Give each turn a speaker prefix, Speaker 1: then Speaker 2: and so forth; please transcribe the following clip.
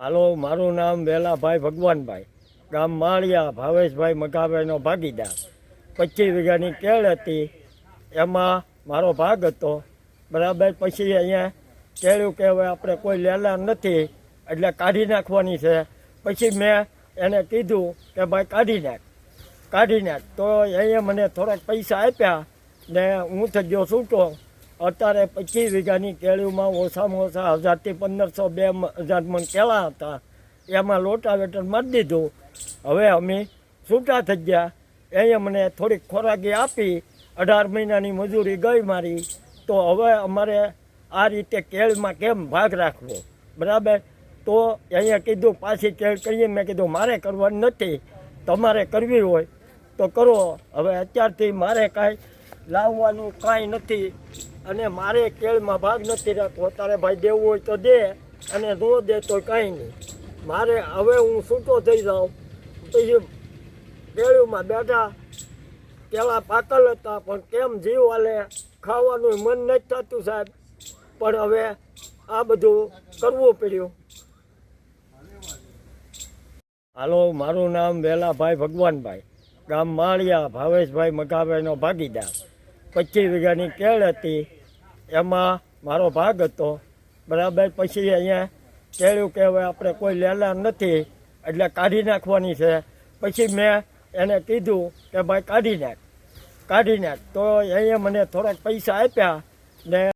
Speaker 1: હાલો, મારું નામ વેલાભાઈ ભગવાનભાઈ. ગામ માળિયા, ભાવેશભાઈ મગાભાઈનો ભાગીદાર. પચીસ વીઘાની કેળ હતી. એમાં મારો ભાગ હતો. બરાબર, પછી અહીંયા કેળ્યું કે હવે આપણે કોઈ લેલા નથી, એટલે કાઢી નાખવાની છે. પછી મેં એને કીધું કે ભાઈ કાઢી નાખ કાઢી નાખ. તો અહીંયા મને થોડાક પૈસા આપ્યા ને હું થઈ ગયો છૂટો. અત્યારે પચીસ વીઘાની કેળીઓમાં ઓછામાં ઓછા હજારથી પંદરસો બે હજાર મણ કેળા હતા. એમાં લોટાવેટર મારી દીધું. હવે અમે છૂટા થઈ ગયા. એ મને થોડીક ખોરાકી આપી. અઢાર મહિનાની મજૂરી ગઈ મારી. તો હવે અમારે આ રીતે કેળમાં કેમ ભાગ રાખવો? બરાબર? તો અહીંયા કીધું, પાછી કેળ કરીએ. મેં કીધું, મારે કરવાની નથી. તમારે કરવી હોય તો કરો. હવે અત્યારથી મારે કાંઈ લાવવાનું કાંઈ નથી. અને મારે કેળમાં ભાગ નથી રાખવો. તારે ભાઈ દેવું હોય તો દે અને ન દે તો કાંઈ નહીં. મારે હવે હું છૂટો થઈ જાઉં. પછી કેળુમાં બેઠા, પેલા પાકલ હતા, પણ કેમ જીવ હાલે? ખાવાનું મન નથી થતું સાહેબ. પણ હવે આ બધું કરવું પડ્યું. હાલો, મારું નામ વેલાભાઈ ભગવાનભાઈ. ગામ માળિયા, ભાવેશભાઈ મગાભાઈનો ભાગીદાર. પચીસ વીઘાની કેળ હતી. એમાં મારો ભાગ હતો. બરાબર, પછી અહીંયા કેળ્યું કે હવે આપણે કોઈ લેલા નથી, એટલે કાઢી નાખવાની છે. પછી મેં એને કીધું કે ભાઈ કાઢી નાખ કાઢી નાખ. તો અહીંયા મને થોડાક પૈસા આપ્યા ને